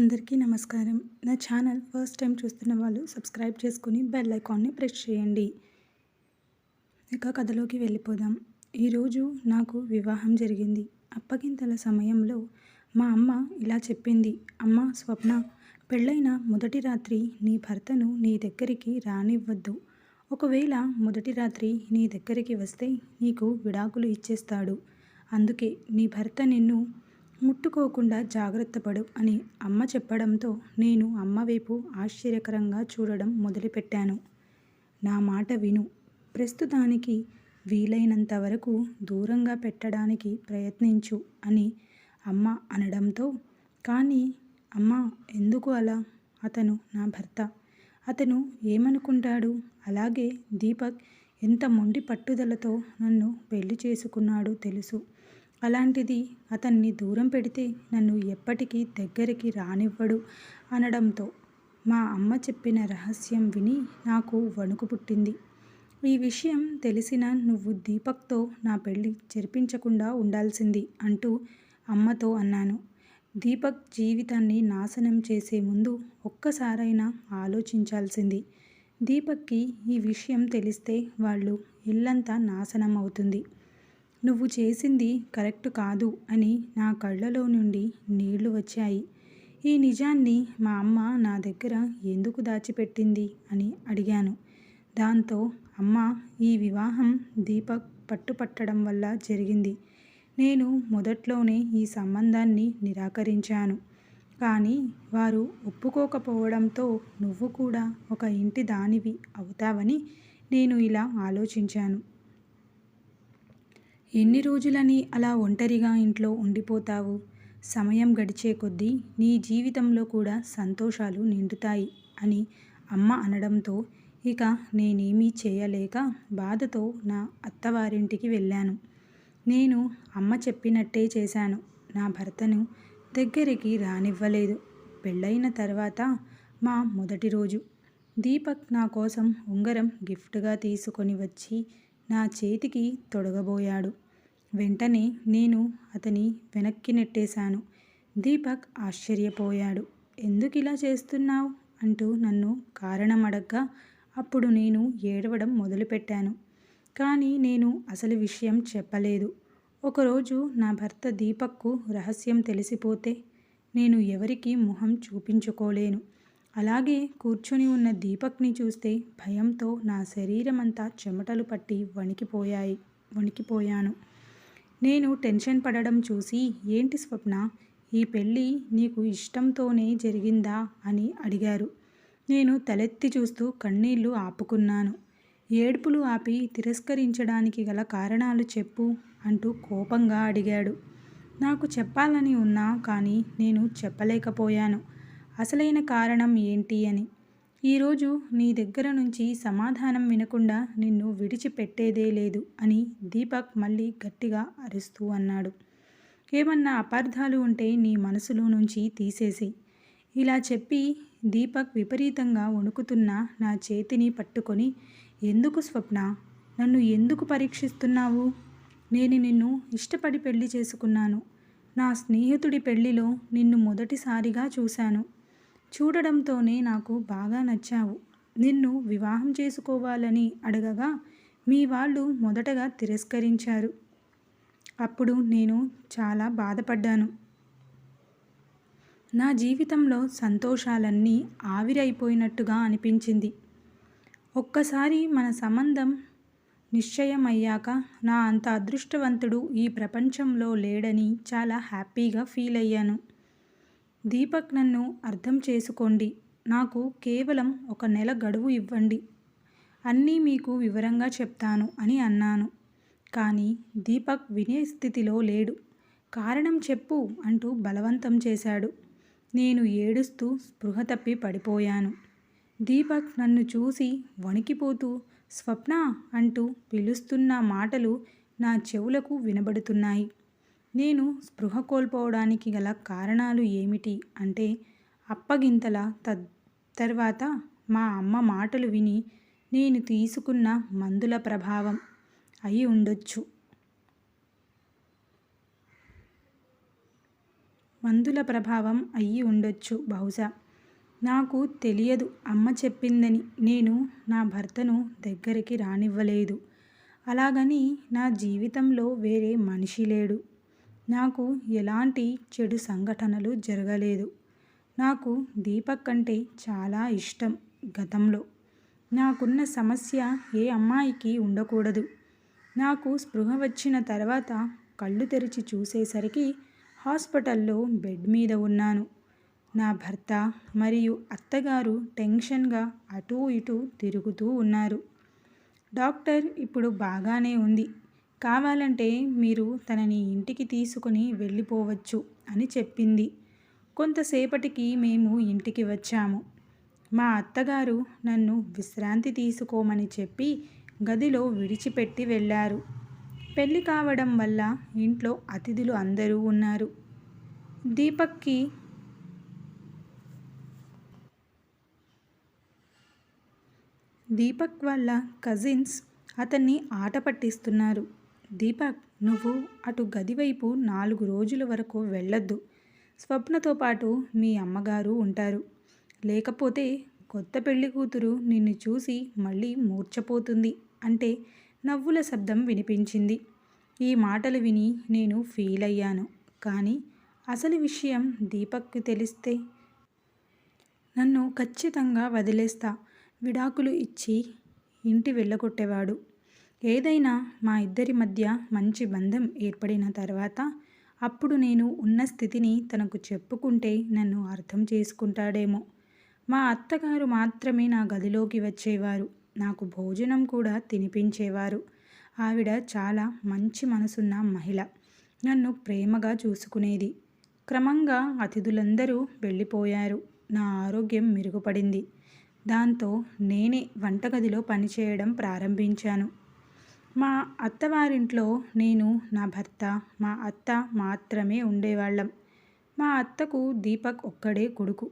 అందరికీ నమస్కారం. నా ఛానల్ ఫస్ట్ టైం చూస్తున్న వాళ్ళు సబ్స్క్రైబ్ చేసుకుని బెల్ ఐకాన్ని ప్రెస్ చేయండి. ఇక కథలోకి వెళ్ళిపోదాం. ఈరోజు నాకు వివాహం జరిగింది. అప్పగింతల సమయంలో మా అమ్మ ఇలా చెప్పింది. అమ్మ స్వప్న పెళ్ళైన మొదటి రాత్రి నీ భర్తను నీ దగ్గరికి రానివ్వద్దు. ఒకవేళ మొదటి రాత్రి నీ దగ్గరికి వస్తే నీకు విడాకులు ఇచ్చేస్తాడు. అందుకే నీ భర్త నిన్ను ముట్టుకోకుండా జాగ్రత్త పడు అని అమ్మ చెప్పడంతో నేను అమ్మ వైపు ఆశ్చర్యకరంగా చూడడం మొదలుపెట్టాను. నా మాట విను. ప్రస్తుతానికి వీలైనంత వరకు దూరంగా పెట్టడానికి ప్రయత్నించు అని అమ్మ అనడంతో కానీ అమ్మ ఎందుకు అలా? అతను నా భర్త. అతను ఏమనుకుంటాడు? అలాగే దీపక్ ఎంత మొండి పట్టుదలతో నన్ను పెళ్ళి చేసుకున్నాడో తెలుసు. అలాంటిది అతన్ని దూరం పెడితే నన్ను ఎప్పటికీ దగ్గరికి రానివ్వడు అనడంతో మా అమ్మ చెప్పిన రహస్యం విని నాకు వణుకు పుట్టింది. ఈ విషయం తెలిసిన నువ్వు దీపక్తో నా పెళ్ళి జరిపించకుండా ఉండాల్సింది అంటూ అమ్మతో అన్నాను. దీపక్ జీవితాన్ని నాశనం చేసే ముందు ఒక్కసారైనా ఆలోచించాల్సింది. దీపక్కి ఈ విషయం తెలిస్తే వాళ్ళు ఇల్లంతా నాశనం అవుతుంది. నువ్వు చేసింది కరెక్ట్ కాదు అని నా కళ్ళలో నుండి నీళ్ళు వచ్చాయి. ఈ నిజాన్ని మా అమ్మ నా దగ్గర ఎందుకు దాచిపెట్టింది అని అడిగాను. దాంతో అమ్మ ఈ వివాహం దీపక్ పట్టుపట్టడం వల్ల జరిగింది. నేను మొదట్లోనే ఈ సంబంధాన్ని నిరాకరించాను. కానీ వారు ఒప్పుకోకపోవడంతో నువ్వు కూడా ఒక ఇంటి దానివి అవుతావని నేను ఇలా ఆలోచించాను. ఎన్ని రోజులని అలా ఒంటరిగా ఇంట్లో ఉండిపోతావు? సమయం గడిచే కొద్దీ నీ జీవితంలో కూడా సంతోషాలు నిండుతాయి అని అమ్మ అనడంతో ఇక నేనేమీ చేయలేక బాధతో నా అత్తవారింటికి వెళ్ళాను. నేను అమ్మ చెప్పినట్టే చేశాను. నా భర్తను దగ్గరికి రానివ్వలేదు. పెళ్ళైన తర్వాత మా మొదటి రోజు. దీపక్ నా కోసం ఉంగరం గిఫ్ట్గా తీసుకొని వచ్చి నా చేతికి తొడగబోయాడు. వెంటనే నేను అతని వెనక్కి నెట్టేశాను. దీపక్ ఆశ్చర్యపోయాడు. ఎందుకు ఇలా చేస్తున్నావు? అంటూ నన్ను కారణం అడగ్గా అప్పుడు నేను ఏడవడం మొదలుపెట్టాను. కానీ నేను అసలు విషయం చెప్పలేదు. ఒకరోజు నా భర్త దీపక్కు రహస్యం తెలిసిపోతే నేను ఎవరికి మొహం చూపించుకోలేను. అలాగే కూర్చొని ఉన్న దీపక్ని చూస్తే భయంతో నా శరీరమంతా చెమటలు పట్టి వణికిపోయాయి వణికిపోయాను. నేను టెన్షన్ పడడం చూసి ఏంటి స్వప్న? ఈ పెళ్ళి నీకు ఇష్టంతోనే జరిగిందా? అని అడిగారు. నేను తలెత్తి చూస్తూ కన్నీళ్ళు ఆపుకున్నాను. ఏడుపులు ఆపి తిరస్కరించడానికి గల కారణాలు చెప్పు అంటూ కోపంగా అడిగాడు. నాకు చెప్పాలని ఉన్నా కానీ నేను చెప్పలేకపోయాను. అసలైన కారణం ఏంటి అని ఈరోజు నీ దగ్గర నుంచి సమాధానం వినకుండా నిన్ను విడిచిపెట్టేదే లేదు అని దీపక్ మళ్ళీ గట్టిగా అరుస్తూ అన్నాడు. ఏమన్నా అపార్థాలు ఉంటే నీ మనసులో నుంచి తీసేసి ఇలా చెప్పి దీపక్ విపరీతంగా వణుకుతున్న నా చేతిని పట్టుకొని ఎందుకు స్వప్న? నన్ను ఎందుకు పరీక్షిస్తున్నావు? నేను నిన్ను ఇష్టపడి పెళ్ళి చేసుకున్నాను. నా స్నేహితుడి పెళ్ళిలో నిన్ను మొదటిసారిగా చూశాను. చూడడంతోనే నాకు బాగా నచ్చావు. నిన్ను వివాహం చేసుకోవాలని అడగగా మీ వాళ్ళు మొదటగా తిరస్కరించారు. అప్పుడు నేను చాలా బాధపడ్డాను. నా జీవితంలో సంతోషాలన్నీ ఆవిరైపోయినట్టుగా అనిపించింది. ఒక్కసారి మన సంబంధం నిశ్చయమయ్యాక నా అంత అదృష్టవంతుడు ఈ ప్రపంచంలో లేడని చాలా హ్యాపీగా ఫీల్ అయ్యాను. దీపక్ నన్ను అర్థం చేసుకోండి. నాకు కేవలం ఒక నెల గడువు ఇవ్వండి. అన్నీ మీకు వివరంగా చెప్తాను అని అన్నాను. కానీ దీపక్ వినే స్థితిలో లేడు. కారణం చెప్పు అంటూ బలవంతం చేశాడు. నేను ఏడుస్తూ స్పృహ తప్పి పడిపోయాను. దీపక్ నన్ను చూసి వణికిపోతూ స్వప్న అంటూ పిలుస్తున్న మాటలు నా చెవులకు వినబడుతున్నాయి. నేను స్పృహ కోల్పోవడానికి గల కారణాలు ఏమిటి అంటే అప్పగింతల తద్ తర్వాత మా అమ్మ మాటలు విని నేను తీసుకున్న మందుల ప్రభావం అయి ఉండొచ్చు. మందుల ప్రభావం అయ్యి ఉండొచ్చు బహుశా. నాకు తెలియదు అమ్మ చెప్పిందని. నేను నా భర్తను దగ్గరికి రానివ్వలేదు. అలాగని నా జీవితంలో వేరే మనిషి లేడు. నాకు ఎలాంటి చెడు సంఘటనలు జరగలేదు. నాకు దీపక్ అంటే చాలా ఇష్టం గతంలో. నాకున్న సమస్య ఏ అమ్మాయికి ఉండకూడదు. నాకు స్పృహ వచ్చిన తర్వాత కళ్ళు తెరిచి చూసేసరికి హాస్పిటల్లో బెడ్ మీద ఉన్నాను. నా భర్త మరియు అత్తగారు టెన్షన్గా అటూ ఇటూ తిరుగుతూ ఉన్నారు. డాక్టర్ ఇప్పుడు బాగానే ఉంది. కావాలంటే మీరు తనని ఇంటికి తీసుకుని వెళ్ళిపోవచ్చు అని చెప్పింది. కొంతసేపటికి మేము ఇంటికి వచ్చాము. మా అత్తగారు నన్ను విశ్రాంతి తీసుకోమని చెప్పి గదిలో విడిచిపెట్టి వెళ్ళారు. పెళ్ళి కావడం వల్ల ఇంట్లో అతిథులు అందరూ ఉన్నారు. దీపక్కి దీపక్ వాళ్ళ కజిన్స్ అతన్ని ఆట పట్టిస్తున్నారు. దీపక్ నువ్వు అటు గది వైపు నాలుగు రోజుల వరకు వెళ్ళొద్దు. స్వప్నతో పాటు మీ అమ్మగారు ఉంటారు. లేకపోతే కొత్త పెళ్ళి కూతురు నిన్ను చూసి మళ్ళీ మూర్చపోతుంది అంటే నవ్వుల శబ్దం వినిపించింది. ఈ మాటలు విని నేను ఫీల్ అయ్యాను. కానీ అసలు విషయం దీపక్కి తెలిస్తే నన్ను ఖచ్చితంగా వదిలేస్తా. విడాకులు ఇచ్చి ఇంటి వెళ్ళగొట్టేవాడు. ఏదైనా మా ఇద్దరి మధ్య మంచి బంధం ఏర్పడిన తర్వాత అప్పుడు నేను ఉన్న స్థితిని తనకు చెప్పుకుంటే నన్ను అర్థం చేసుకుంటాడేమో. మా అత్తగారు మాత్రమే నా గదిలోకి వచ్చేవారు. నాకు భోజనం కూడా తినిపించేవారు. ఆవిడ చాలా మంచి మనసున్న మహిళ. నన్ను ప్రేమగా చూసుకునేది. క్రమంగా అతిథులందరూ వెళ్ళిపోయారు. నా ఆరోగ్యం మెరుగుపడింది. దాంతో నేనే వంటగదిలో పనిచేయడం ప్రారంభించాను. మా అత్తవారింట్లో నేను నా భర్త మా అత్త మాత్రమే ఉండేవాళ్ళం. మా అత్తకు దీపక్ ఒక్కడే కొడుకు.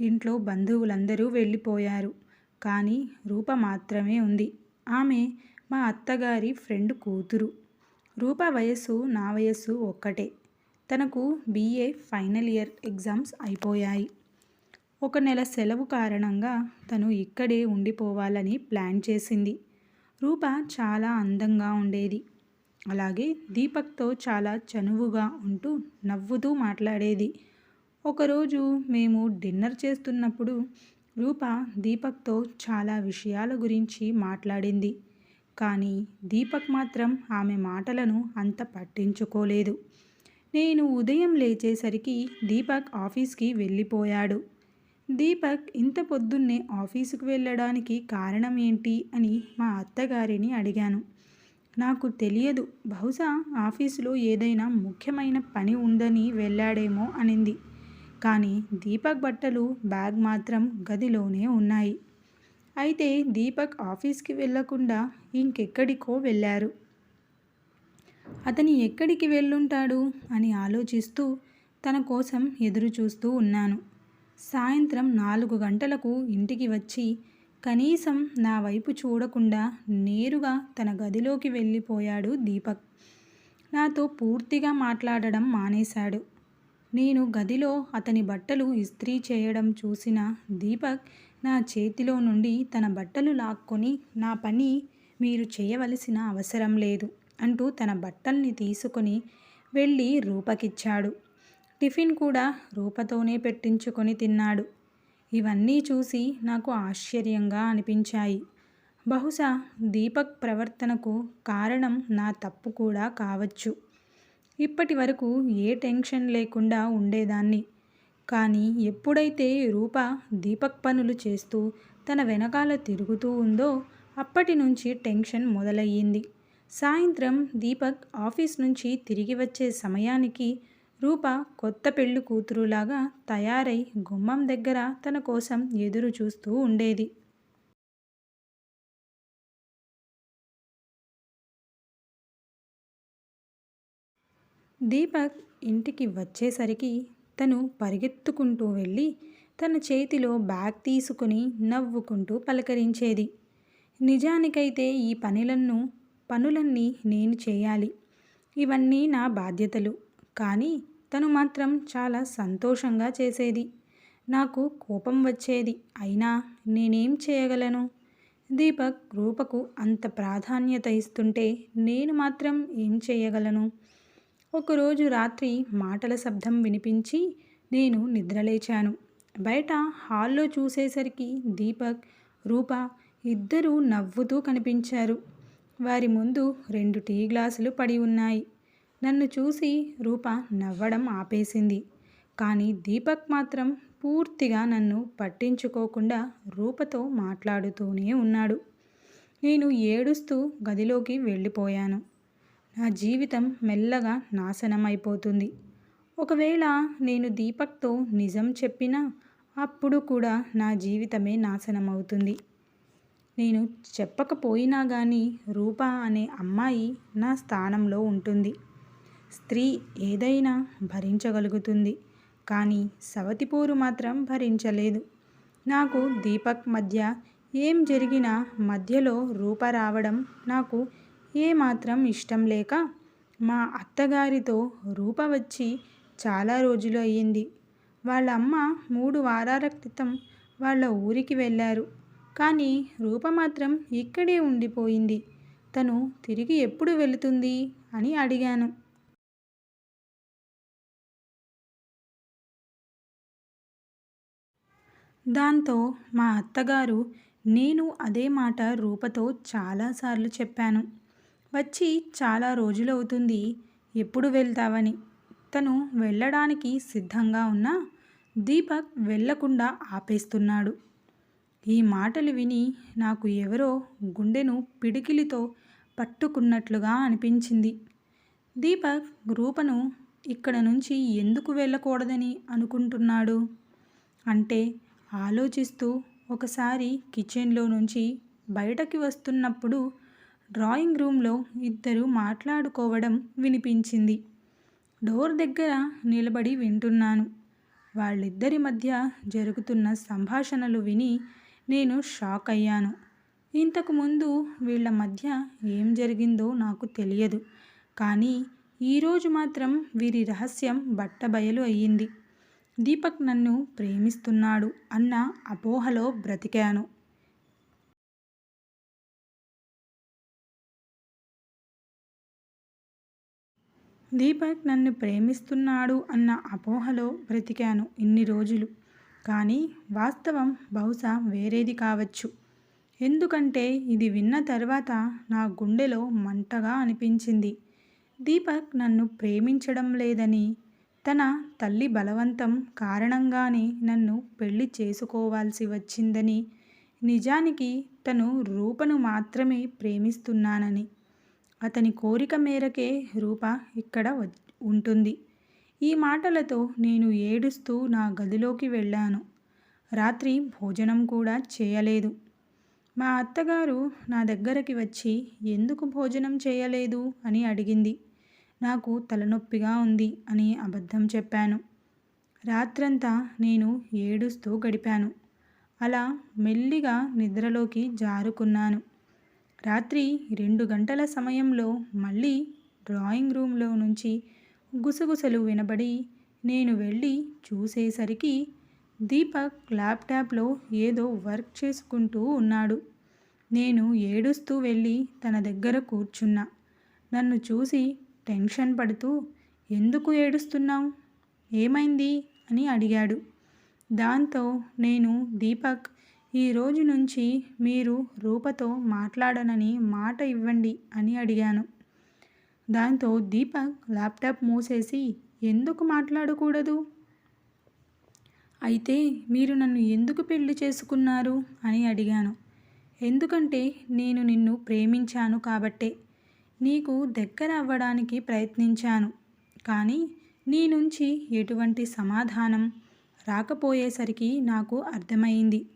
ఇంట్లో బంధువులందరూ వెళ్ళిపోయారు. కానీ రూప మాత్రమే ఉంది. ఆమె మా అత్తగారి ఫ్రెండ్ కూతురు. రూప వయస్సు నా వయస్సు ఒక్కటే. తనకు బీఏ ఫైనల్ ఇయర్ ఎగ్జామ్స్ అయిపోయాయి. ఒక నెల సెలవు కారణంగా తను ఇక్కడే ఉండిపోవాలని ప్లాన్ చేసింది. రూప చాలా అందంగా ఉండేది. అలాగే దీపక్తో చాలా చనువుగా ఉంటూ నవ్వుతూ మాట్లాడేది. ఒకరోజు మేము డిన్నర్ చేస్తున్నప్పుడు రూప దీపక్తో చాలా విషయాల గురించి మాట్లాడింది. కానీ దీపక్ మాత్రం ఆమె మాటలను అంత పట్టించుకోలేదు. నేను ఉదయం లేచేసరికి దీపక్ ఆఫీస్కి వెళ్ళిపోయాడు. దీపక్ ఇంత పొద్దున్నే ఆఫీసుకు వెళ్ళడానికి కారణం ఏంటి అని మా అత్తగారిని అడిగాను. నాకు తెలియదు. బహుశా ఆఫీసులో ఏదైనా ముఖ్యమైన పని ఉందని వెళ్ళాడేమో అనింది. కానీ దీపక్ బట్టలు బ్యాగ్ మాత్రం గదిలోనే ఉన్నాయి. అయితే దీపక్ ఆఫీస్కి వెళ్ళకుండా ఇంకెక్కడికో వెళ్ళారు. అతని ఎక్కడికి వెళ్ళుంటాడు అని ఆలోచిస్తూ తన కోసం ఎదురు చూస్తూ ఉన్నాను. సాయంత్రం నాలుగు గంటలకు ఇంటికి వచ్చి కనీసం నా వైపు చూడకుండా నేరుగా తన గదిలోకి వెళ్ళిపోయాడు దీపక్. నాతో పూర్తిగా మాట్లాడడం మానేశాడు. నేను గదిలో అతని బట్టలు ఇస్త్రీ చేయడం చూసిన దీపక్ నా చేతిలో నుండి తన బట్టలు లాక్కొని నా పని మీరు చేయవలసిన అవసరం లేదు అంటూ తన బట్టల్ని తీసుకొని వెళ్ళి రూపకిచ్చాడు. టిఫిన్ కూడా రూపతోనే పెట్టించుకొని తిన్నాడు. ఇవన్నీ చూసి నాకు ఆశ్చర్యంగా అనిపించాయి. బహుశా దీపక్ ప్రవర్తనకు కారణం నా తప్పు కూడా కావచ్చు. ఇప్పటి వరకు ఏ టెన్షన్ లేకుండా ఉండేదాన్ని. కానీ ఎప్పుడైతే రూప దీపక్ పనులు చేస్తూ తన వెనకాల తిరుగుతూ ఉందో అప్పటి నుంచి టెన్షన్ మొదలయ్యింది. సాయంత్రం దీపక్ ఆఫీస్ నుంచి తిరిగి వచ్చే సమయానికి రూప కొత్త పెళ్ళి కూతురులాగా తయారై గుమ్మం దగ్గర తన కోసం ఎదురు చూస్తూ ఉండేది. దీపక్ ఇంటికి వచ్చేసరికి తను పరిగెత్తుకుంటూ వెళ్ళి తన చేతిలో బ్యాగ్ తీసుకుని నవ్వుకుంటూ పలకరించేది. నిజానికైతే ఈ పనులను పనులన్నీ నేను చేయాలి. ఇవన్నీ నా బాధ్యతలు. కానీ తను మాత్రం చాలా సంతోషంగా చేసేది. నాకు కోపం వచ్చేది. అయినా నేనేం చేయగలను? దీపక్ రూపకు అంత ప్రాధాన్యత ఇస్తుంటే నేను మాత్రం ఏం చేయగలను? ఒకరోజు రాత్రి మాటల శబ్దం వినిపించి నేను నిద్రలేచాను. బయట హాల్లో చూసేసరికి దీపక్ రూప ఇద్దరూ నవ్వుతూ కనిపించారు. వారి ముందు రెండు టీ గ్లాసులు పడి ఉన్నాయి. నన్ను చూసి రూప నవ్వడం ఆపేసింది. కానీ దీపక్ మాత్రం పూర్తిగా నన్ను పట్టించుకోకుండా రూపతో మాట్లాడుతూనే ఉన్నాడు. నేను ఏడుస్తూ గదిలోకి వెళ్ళిపోయాను. నా జీవితం మెల్లగా నాశనం అయిపోతుంది ఒకవేళ నేను దీపక్తో నిజం చెప్పినా అప్పుడు కూడా నా జీవితమే నాశనం అవుతుంది నేను చెప్పకపోయినా కానీ రూప అనే అమ్మాయి నా స్థానంలో ఉంటుంది. స్త్రీ ఏదైనా భరించగలుగుతుంది కానీ సవతిపోరు మాత్రం భరించలేదు. నాకు దీపక్ మధ్య ఏం జరిగినా మధ్యలో రూప రావడం నాకు ఏమాత్రం ఇష్టం లేక మా అత్తగారితో రూప వచ్చి చాలా రోజులు అయ్యింది. వాళ్ళ అమ్మ మూడు వారాల క్రితం వాళ్ళ ఊరికి వెళ్ళారు. కానీ రూప మాత్రం ఇక్కడే ఉండిపోయింది. తను తిరిగి ఎప్పుడు వెళుతుంది అని అడిగాను. దాంతో మా అత్తగారు నేను అదే మాట రూపతో చాలాసార్లు చెప్పాను. వచ్చి చాలా రోజులవుతుంది ఎప్పుడు వెళ్తావని. తను వెళ్ళడానికి సిద్ధంగా ఉన్నా దీపక్ వెళ్ళకుండా ఆపేస్తున్నాడు. ఈ మాటలు విని నాకు ఎవరో గుండెను పిడికిలితో పట్టుకున్నట్లుగా అనిపించింది. దీపక్ రూపను ఇక్కడ నుంచి ఎందుకు వెళ్ళకూడదని అనుకుంటున్నాడు? అంటే ఆలోచిస్తూ ఒకసారి కిచెన్లో నుంచి బయటకి వస్తున్నప్పుడు డ్రాయింగ్ రూమ్లో ఇద్దరు మాట్లాడుకోవడం వినిపించింది. డోర్ దగ్గర నిలబడి వింటున్నాను. వాళ్ళిద్దరి మధ్య జరుగుతున్న సంభాషణలు విని నేను షాక్ అయ్యాను. ఇంతకుముందు వీళ్ళ మధ్య ఏం జరిగిందో నాకు తెలియదు. కానీ ఈరోజు మాత్రం వీరి రహస్యం బట్టబయలు అయ్యింది. దీపక్ నన్ను ప్రేమిస్తున్నాడు అన్న అపోహలో బ్రతికాను. దీపక్ నన్ను ప్రేమిస్తున్నాడు అన్న అపోహలో బ్రతికాను ఇన్ని రోజులు. కానీ వాస్తవం బహుశా వేరేది కావచ్చు. ఎందుకంటే ఇది విన్న తర్వాత నా గుండెలో మంటగా అనిపించింది. దీపక్ నన్ను ప్రేమించడం లేదని తన తల్లి బలవంతం కారణంగానే నన్ను పెళ్ళి చేసుకోవాల్సి వచ్చిందని నిజానికి తను రూపను మాత్రమే ప్రేమిస్తున్నానని. అతని కోరిక మేరకే రూప ఇక్కడ ఉంటుంది. ఈ మాటలతో నేను ఏడుస్తూ నా గదిలోకి వెళ్ళాను. రాత్రి భోజనం కూడా చేయలేదు. మా అత్తగారు నా దగ్గరకి వచ్చి ఎందుకు భోజనం చేయలేదు? అని అడిగింది. నాకు తలనొప్పిగా ఉంది అని అబద్ధం చెప్పాను. రాత్రంతా నేను ఏడుస్తూ గడిపాను. అలా మెల్లిగా నిద్రలోకి జారుకున్నాను. రాత్రి రెండు గంటల సమయంలో మళ్ళీ డ్రాయింగ్ రూమ్లో నుంచి గుసగుసలు వినబడి నేను వెళ్ళి చూసేసరికి దీపక్ ల్యాప్టాప్లో ఏదో వర్క్ చేసుకుంటూ ఉన్నాడు. నేను ఏడుస్తూ వెళ్ళి తన దగ్గర కూర్చున్నా. నన్ను చూసి టెన్షన్ పడుతూ ఎందుకు ఏడుస్తున్నావు? ఏమైంది? అని అడిగాడు. దాంతో నేను దీపక్ ఈ రోజు నుంచి మీరు రూపతో మాట్లాడనని మాట ఇవ్వండి అని అడిగాను. దాంతో దీపక్ ల్యాప్టాప్ మూసేసి ఎందుకు మాట్లాడకూడదు? అయితే మీరు నన్ను ఎందుకు పెళ్ళి చేసుకున్నారు? అని అడిగాను. ఎందుకంటే నేను నిన్ను ప్రేమించాను కాబట్టే. నీకు దగ్గర అవ్వడానికి ప్రయత్నించాను. కానీ నీ నుంచి ఎటువంటి సమాధానం రాకపోయేసరికి నాకు అర్థమైంది.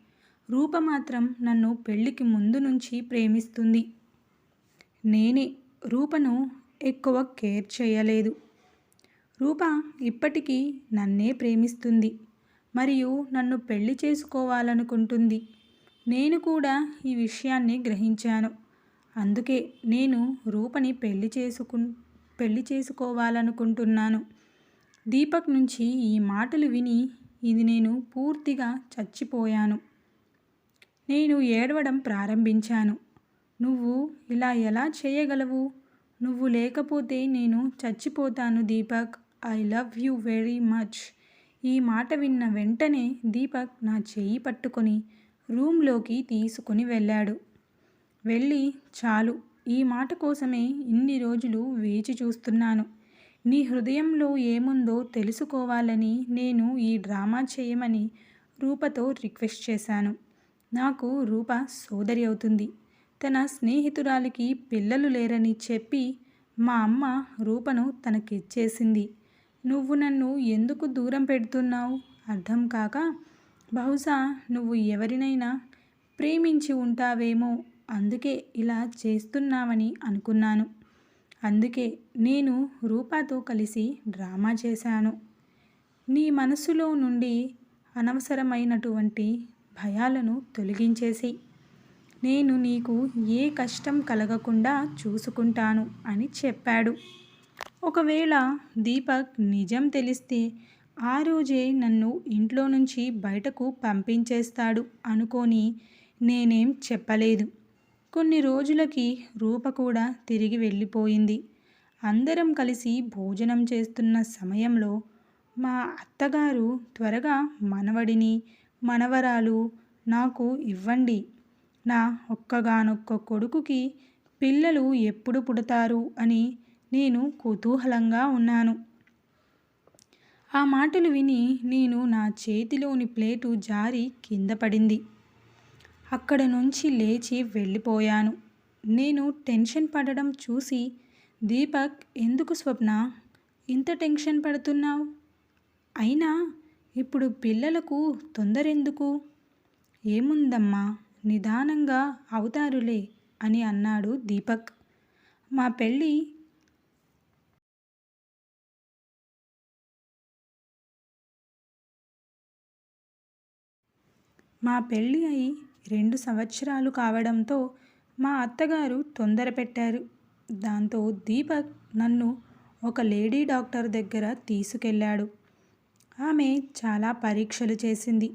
రూప మాత్రం నన్ను పెళ్ళికి ముందు నుంచి ప్రేమిస్తుంది. నేనే రూపను ఎక్కువ కేర్ చేయలేదు. రూప ఇప్పటికీ నన్నే ప్రేమిస్తుంది. మరియు నన్ను పెళ్ళి చేసుకోవాలనుకుంటుంది. నేను కూడా ఈ విషయాన్ని గ్రహించాను. అందుకే నేను రూపని పెళ్ళి చేసుకు పెళ్ళి చేసుకోవాలనుకుంటున్నాను. దీపక్ నుంచి ఈ మాటలు విని ఇది నేను పూర్తిగా చచ్చిపోయాను. నేను ఏడవడం ప్రారంభించాను. నువ్వు ఇలా ఎలా చేయగలవు? నువ్వు లేకపోతే నేను చచ్చిపోతాను Deepak. I love you very much. ఈ మాట విన్న వెంటనే దీపక్ నా చెయ్యి పట్టుకొని రూమ్లోకి తీసుకుని వెళ్ళాడు. వెళ్ళి చాలు. ఈ మాట కోసమే ఇన్ని రోజులు వేచి చూస్తున్నాను. నీ హృదయంలో ఏముందో తెలుసుకోవాలని నేను ఈ డ్రామా చేయమని రూపతో రిక్వెస్ట్ చేశాను. నాకు రూప సోదరి అవుతుంది. తన స్నేహితురాలికి పిల్లలు లేరని చెప్పి మా అమ్మ రూపను తనకిచ్చేసింది. నువ్వు నన్ను ఎందుకు దూరం పెడుతున్నావు? అర్థం కాక బహుశా నువ్వు ఎవరినైనా ప్రేమించి ఉంటావేమో అందుకే ఇలా చేస్తున్నావని అనుకున్నాను. అందుకే నేను రూపాతో కలిసి డ్రామా చేశాను. నీ మనసులో నుండి అనవసరమైనటువంటి భయాలను తొలగించేసి నేను నీకు ఏ కష్టం కలగకుండా చూసుకుంటాను అని చెప్పాడు. ఒకవేళ దీపక్ నిజం తెలిస్తే ఆ రోజే నన్ను ఇంట్లో నుంచి బయటకు పంపించేస్తాడు అనుకొని నేనేం చెప్పలేదు. కొన్ని రోజులకి రూప కూడా తిరిగి వెళ్ళిపోయింది. అందరం కలిసి భోజనం చేస్తున్న సమయంలో మా అత్తగారు త్వరగా మనవడిని మనవరాలు నాకు ఇవ్వండి. నా ఒక్కగానొక్క కొడుకుకి పిల్లలు ఎప్పుడు పుడతారు అని నేను కుతూహలంగా ఉన్నాను. ఆ మాటలు విని నేను నా చేతిలోని ప్లేటు జారి కింద పడింది. అక్కడ నుంచి లేచి వెళ్ళిపోయాను. నేను టెన్షన్ పడడం చూసి దీపక్ ఎందుకు స్వప్న? ఇంత టెన్షన్ పడుతున్నావు? అయినా ఇప్పుడు పిల్లలకు తొందరెందుకు? ఏముందమ్మా నిదానంగా అవుతారులే అని అన్నాడు దీపక్. మా పెళ్ళి మా పెళ్ళి అయి రెండు సంవత్సరాలు కావడంతో మా అత్తగారు తొందర పెట్టారు. దాంతో దీపక్ నన్ను ఒక లేడీ డాక్టర్ దగ్గర తీసుకెళ్ళాడు. ఆమె చాలా పరీక్షలు చేసింది.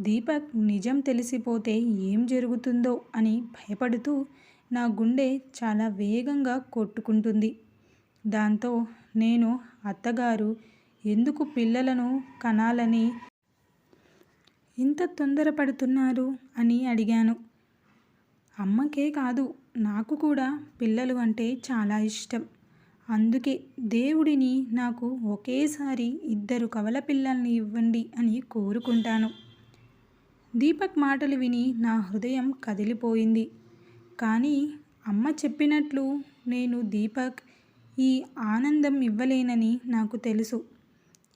దీపక్ నిజం తెలిసిపోతే ఏం జరుగుతుందో అని భయపడుతూ నా గుండె చాలా వేగంగా కొట్టుకుంటుంది. దాంతో నేను అత్తగారు ఎందుకు పిల్లలను కనాలని ఇంత తొందరపడుతున్నారు? అని అడిగాను. అమ్మకే కాదు నాకు కూడా పిల్లలు అంటే చాలా ఇష్టం. అందుకే దేవుడిని నాకు ఒకేసారి ఇద్దరు కవల పిల్లల్ని ఇవ్వండి అని కోరుకుంటాను. దీపక్ మాటలు విని నా హృదయం కదిలిపోయింది. కానీ అమ్మ చెప్పినట్లు నేను దీపక్ ఈ ఆనందం ఇవ్వలేనని నాకు తెలుసు.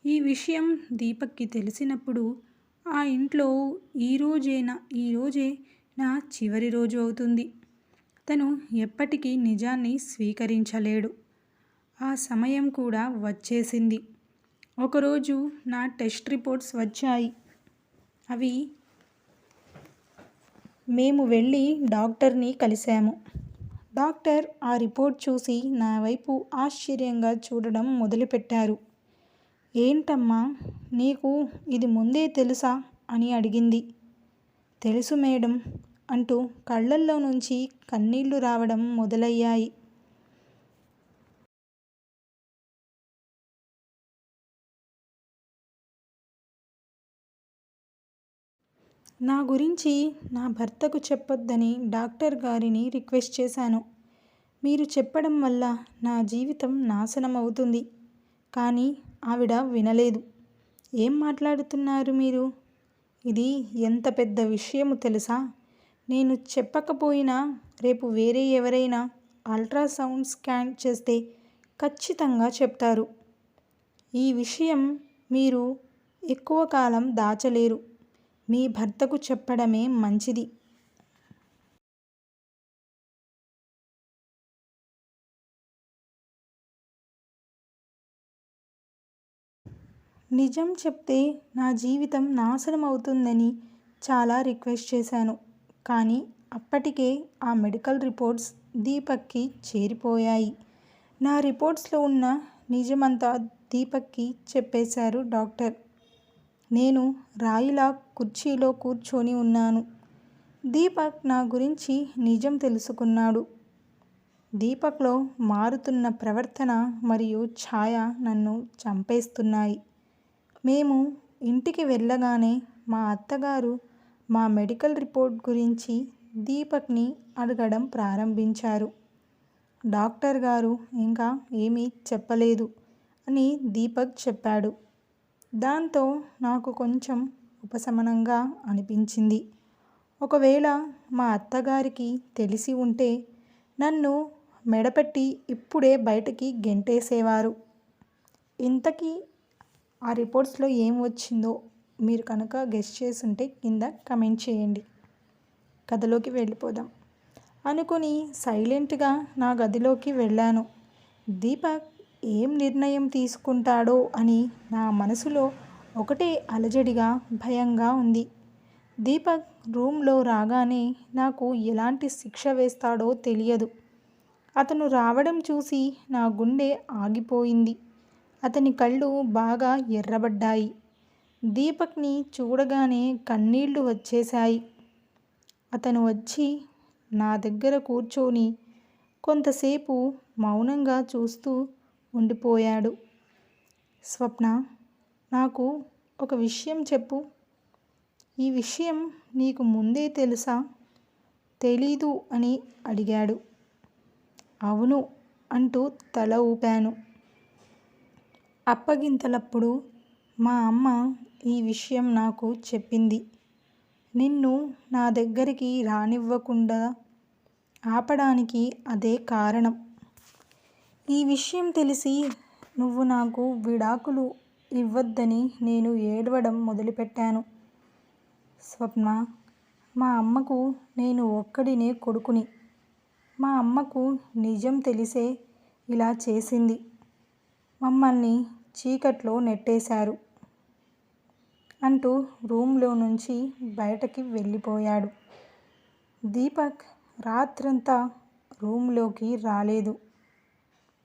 ఈ విషయం దీపక్కి తెలిసినప్పుడు ఆ ఇంట్లో ఈరోజేనా ఈరోజే నా చివరి రోజు అవుతుంది. తను ఎప్పటికీ నిజాన్ని స్వీకరించలేడు. ఆ సమయం కూడా వచ్చేసింది. ఒకరోజు నా టెస్ట్ రిపోర్ట్స్ వచ్చాయి. అవి మేము వెళ్ళి డాక్టర్ని కలిశాము. డాక్టర్ ఆ రిపోర్ట్ చూసి నా వైపు ఆశ్చర్యంగా చూడడం మొదలుపెట్టారు. ఏంటమ్మా నీకు ఇది ముందే తెలుసా? అని అడిగింది. తెలుసు మేడం అంటూ కళ్ళల్లో నుంచి కన్నీళ్ళు రావడం మొదలయ్యాయి. నా గురించి నా భర్తకు చెప్పొద్దని డాక్టర్ గారిని రిక్వెస్ట్ చేశాను. మీరు చెప్పడం వల్ల నా జీవితం నాశనం అవుతుంది కానీ ఆవిడ వినలేదు. ఏం మాట్లాడుతున్నారు మీరు? ఇది ఎంత పెద్ద విషయము తెలుసా? నేను చెప్పకపోయినా రేపు వేరే ఎవరైనా అల్ట్రాసౌండ్ స్కాన్ చేస్తే ఖచ్చితంగా చెప్తారు. ఈ విషయం మీరు ఎక్కువ కాలం దాచలేరు. మీ భర్తకు చెప్పడమే మంచిది. నిజం చెప్తే నా జీవితం నాశనం అవుతుందని చాలా రిక్వెస్ట్ చేశాను కానీ అప్పటికే ఆ మెడికల్ రిపోర్ట్స్ దీపక్కి చేరిపోయాయి నా రిపోర్ట్స్లో ఉన్న నిజమంతా దీపక్కి చెప్పేశారు డాక్టర్. నేను రాయిలా కుర్చీలో కూర్చొని ఉన్నాను. దీపక్ నా గురించి నిజం తెలుసుకున్నాడు. దీపక్లో మారుతున్న ప్రవర్తన మరియు ఛాయ నన్ను చంపేస్తున్నాయి. మేము ఇంటికి వెళ్ళగానే మా అత్తగారు మా మెడికల్ రిపోర్ట్ గురించి దీపక్ని అడగడం ప్రారంభించారు. డాక్టర్ గారు ఇంకా ఏమీ చెప్పలేదు అని దీపక్ చెప్పాడు. దాంతో నాకు కొంచెం ఉపశమనంగా అనిపించింది. ఒకవేళ మా అత్తగారికి తెలిసి ఉంటే నన్ను మెడపెట్టి ఇప్పుడే బయటకి గెంటేసేవారు. ఇంతకీ ఆ రిపోర్ట్స్లో ఏం వచ్చిందో మీరు కనుక గెస్ చేసుంటే కింద కమెంట్ చేయండి. కథలోకి వెళ్ళిపోదాం అనుకుని సైలెంట్గా నా గదిలోకి వెళ్ళాను. దీపక్ ఏం నిర్ణయం తీసుకుంటాడో అని నా మనసులో ఒకటే అలజడిగా భయంగా ఉంది. దీపక్ రూంలో రాగానే నాకు ఎలాంటి శిక్ష వేస్తాడో తెలియదు. అతను రావడం చూసి నా గుండె ఆగిపోయింది. అతని కళ్ళు బాగా ఎర్రబడ్డాయి. దీపక్ని చూడగానే కన్నీళ్ళు వచ్చేశాయి. అతను వచ్చి నా దగ్గర కూర్చొని కొంతసేపు మౌనంగా చూస్తూ ఉండిపోయాడు. స్వప్న నాకు ఒక విషయం చెప్పు. ఈ విషయం నీకు ముందే తెలుసా? తెలీదు అని అడిగాడు. అవును అంటూ తల ఊపాను. అప్పగింతలప్పుడు మా అమ్మ ఈ విషయం నాకు చెప్పింది. నిన్ను నా దగ్గరికి రానివ్వకుండా ఆపడానికి అదే కారణం. ఈ విషయం తెలిసి నువ్వు నాకు విడాకులు ఇవ్వద్దని నేను ఏడవడం మొదలుపెట్టాను. స్వప్న మా అమ్మకు నేను ఒక్కడినే కొడుకుని. మా అమ్మకు నిజం తెలిసే ఇలా చేసింది. మమ్మల్ని చీకట్లో నెట్టేశారు అంటూ రూమ్లో నుంచి బయటకి వెళ్ళిపోయాడు. దీపక్ రాత్రంతా రూంలోకి రాలేదు.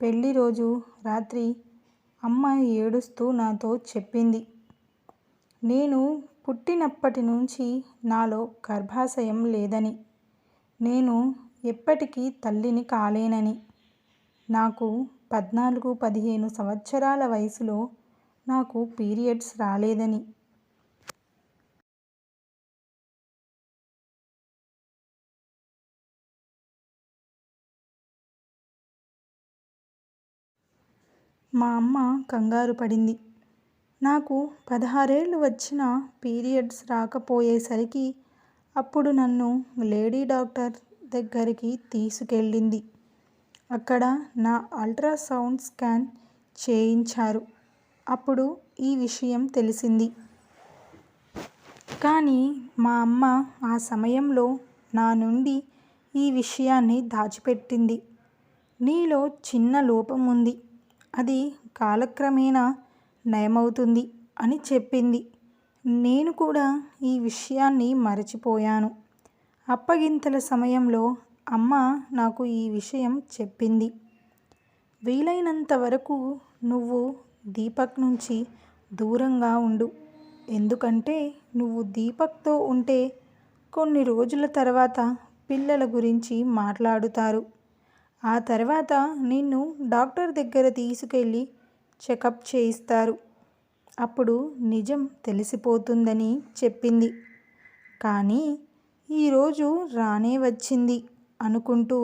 పెళ్ళిరోజు రాత్రి అమ్మ ఏడుస్తూ నాతో చెప్పింది. నేను పుట్టినప్పటి నుంచి నాలో గర్భాశయం లేదని. నేను ఎప్పటికీ తల్లిని కాలేనని. నాకు పద్నాలుగు పదిహేను సంవత్సరాల వయసులో నాకు పీరియడ్స్ రాలేదని. మా అమ్మ కంగారు పడింది. నాకు పదహారేళ్ళు వచ్చిన పీరియడ్స్ రాకపోయేసరికి అప్పుడు నన్ను లేడీ డాక్టర్ దగ్గరికి తీసుకెళ్ళింది. అక్కడ నా అల్ట్రా సౌండ్ స్కాన్ చేయించారు. అప్పుడు ఈ విషయం తెలిసింది. కానీ మా అమ్మ ఆ సమయంలో నా నుండి ఈ విషయాన్ని దాచిపెట్టింది. నీలో చిన్న లోపం ఉంది. అది కాలక్రమేణా నయమవుతుంది అని చెప్పింది. నేను కూడా ఈ విషయాన్ని మరచిపోయాను. అప్పగింతల సమయంలో అమ్మ నాకు ఈ విషయం చెప్పింది. వీలైనంత వరకు నువ్వు దీపక్ నుంచి దూరంగా ఉండు. ఎందుకంటే నువ్వు దీపక్తో ఉంటే కొన్ని రోజుల తర్వాత పిల్లల గురించి మాట్లాడుతారు. ఆ తర్వాత నిన్ను డాక్టర్ దగ్గర తీసుకెళ్ళి చెకప్ చేయిస్తారు. అప్పుడు నిజం తెలిసిపోతుందని చెప్పింది. కానీ ఈరోజు రానే వచ్చింది అనుకుంటూ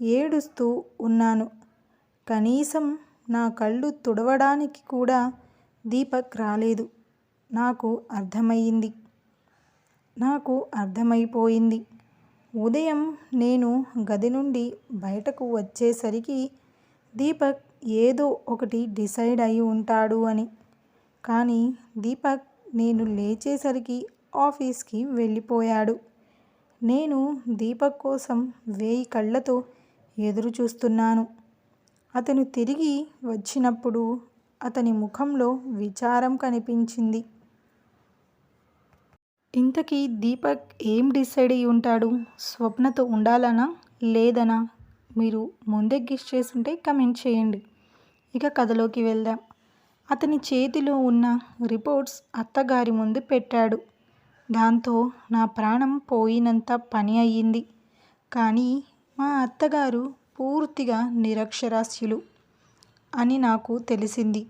ఏడుస్తూ ఉన్నాను. కనీసం నా కళ్ళు తుడవడానికి కూడా దీపక్ రాలేదు. నాకు అర్థమయ్యింది నాకు అర్థమైపోయింది. ఉదయం నేను గది నుండి బయటకు వచ్చేసరికి దీపక్ ఏదో ఒకటి డిసైడ్ అయి ఉంటాడు అని. కానీ దీపక్ నేను లేచేసరికి ఆఫీస్కి వెళ్ళిపోయాడు. నేను దీపక్ కోసం వేయి కళ్ళతో ఎదురుచూస్తున్నాను. అతను తిరిగి వచ్చినప్పుడు అతని ముఖంలో విచారం కనిపించింది. ఇంతకీ దీపక్ ఏం డిసైడ్ అయి ఉంటాడు? స్వప్నతో ఉండాలనా? లేదనా? మీరు ముందే గిస్ చేసుంటే కమెంట్ చేయండి. ఇక కథలోకి వెళ్దాం. అతని చేతిలో ఉన్న రిపోర్ట్స్ అత్తగారి ముందు పెట్టాడు. దాంతో నా ప్రాణం పోయినంత పని అయింది. కానీ మా అత్తగారు పూర్తిగా నిరక్షరాస్యులు అని నాకు తెలిసింది.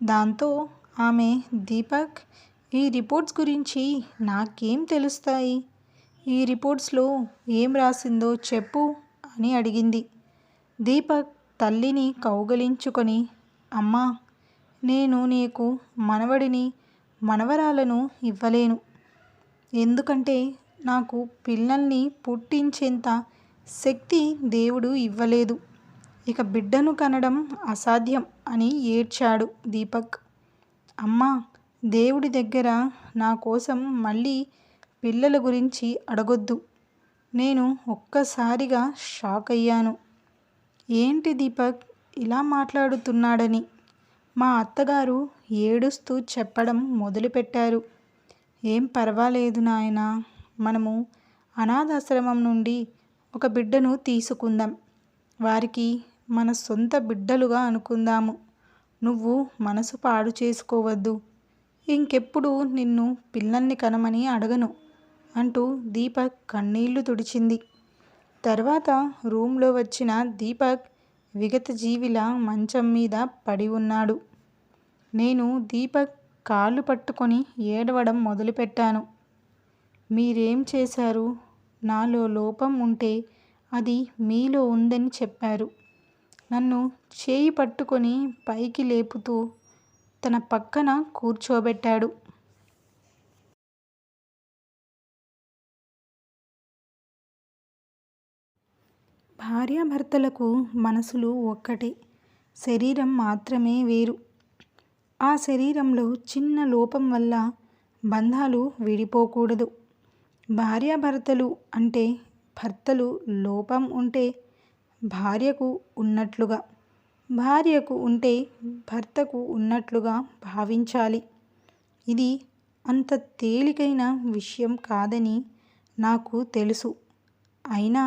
దాంతో ఆమె దీపక్ ఈ రిపోర్ట్స్ గురించి నాకేం తెలుస్తాయి? ఈ రిపోర్ట్స్లో ఏం రాసిందో చెప్పు అని అడిగింది. దీపక్ తల్లిని కౌగలించుకొని అమ్మా! నేను నీకు మనవడిని, మనవరాలను ఇవ్వలేను. ఎందుకంటే నాకు పిల్లల్ని పుట్టించేంత శక్తి దేవుడు ఇవ్వలేదు. ఇక బిడ్డను కనడం అసాధ్యం అని ఏడ్చాడు దీపక్. అమ్మా! దేవుడి దగ్గర నా కోసం మళ్ళీ పిల్లల గురించి అడగొద్దు. నేను ఒక్కసారిగా షాక్ అయ్యాను ఏంటి దీపక్ ఇలా మాట్లాడుతున్నాడని మా అత్తగారు ఏడుస్తూ చెప్పడం మొదలుపెట్టారు. ఏం పర్వాలేదు నాయన మనము అనాథాశ్రమం నుండి ఒక బిడ్డను తీసుకుందాం. వారికి మన సొంత బిడ్డలుగా అనుకుందాము. నువ్వు మనసు పాడు చేసుకోవద్దు. ఇంకెప్పుడు నిన్ను పిల్లల్ని కనమని అడగను అంటూ దీపక్ కన్నీళ్ళు తుడిచింది. తర్వాత రూమ్లో వచ్చిన దీపక్ విగత జీవిలా మంచం మీద పడి ఉన్నాడు. నేను దీపక్ కాళ్ళు పట్టుకొని ఏడవడం మొదలుపెట్టాను. మీరేం చేశారు? నాలో లోపం ఉంటే అది మీలో ఉందని చెప్పారు. నన్ను చేయి పట్టుకొని పైకి లేపుతూ తన పక్కన కూర్చోబెట్టాడు. భార్యాభర్తలకు మనసులు ఒక్కటే. శరీరం మాత్రమే వేరు. ఆ శరీరంలో చిన్న లోపం వల్ల బంధాలు విడిపోకూడదు. భార్యాభర్తలు అంటే భర్తలు లోపం ఉంటే భార్యకు ఉన్నట్లుగా, భార్యకు ఉంటే భర్తకు ఉన్నట్లుగా భావించాలి. ఇది అంత తేలికైన విషయం కాదని నాకు తెలుసు. అయినా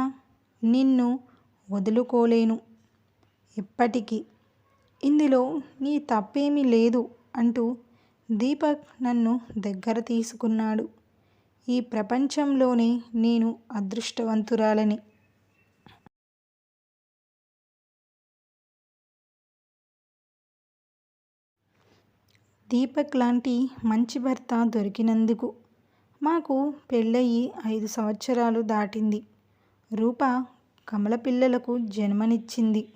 నిన్ను వదులుకోలేను ఎప్పటికీ. ఇందులో నీ తప్పేమీ లేదు అంటూ దీపక్ నన్ను దగ్గర తీసుకున్నాడు. ఈ ప్రపంచంలోనే నేను అదృష్టవంతురాలని దీపక్ లాంటి మంచి భర్త దొరికినందుకు. మాకు పెళ్ళయి ఐదు సంవత్సరాలు దాటింది. రూప కమలపిల్లలకు జన్మనిచ్చింది.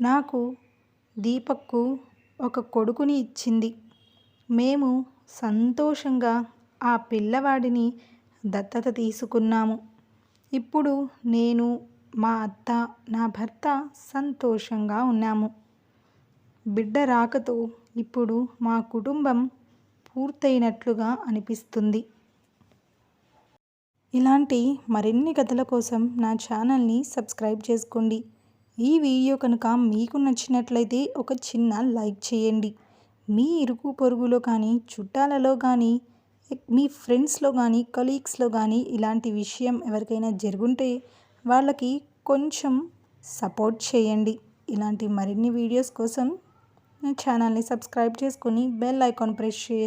నాకు, దీపక్కు ఒక కొడుకుని ఇచ్చింది. మేము సంతోషంగా ఆ పిల్లవాడిని దత్తత తీసుకున్నాము. ఇప్పుడు నేను, మా అత్త, నా భర్త సంతోషంగా ఉన్నాము. బిడ్డ రాకతో ఇప్పుడు మా కుటుంబం పూర్తయినట్లుగా అనిపిస్తుంది. ఇలాంటి మరిన్ని కథల కోసం నా ఛానల్ని సబ్స్క్రైబ్ చేసుకోండి. ఈ వీడియో కనుక మీకు నచ్చినట్లయితే ఒక చిన్న లైక్ చేయండి. మీ ఇరుగు పొరుగులో కానీ, చుట్టాలలో కానీ, మీ ఫ్రెండ్స్లో కానీ, కలీగ్స్లో కానీ ఇలాంటి విషయం ఎవరికైనా జరుగుంటే వాళ్ళకి కొంచెం సపోర్ట్ చేయండి. ఇలాంటి మరిన్ని వీడియోస్ కోసం ఛానల్ని సబ్స్క్రైబ్ చేసుకొని బెల్ ఐకాన్ ప్రెస్ చేసి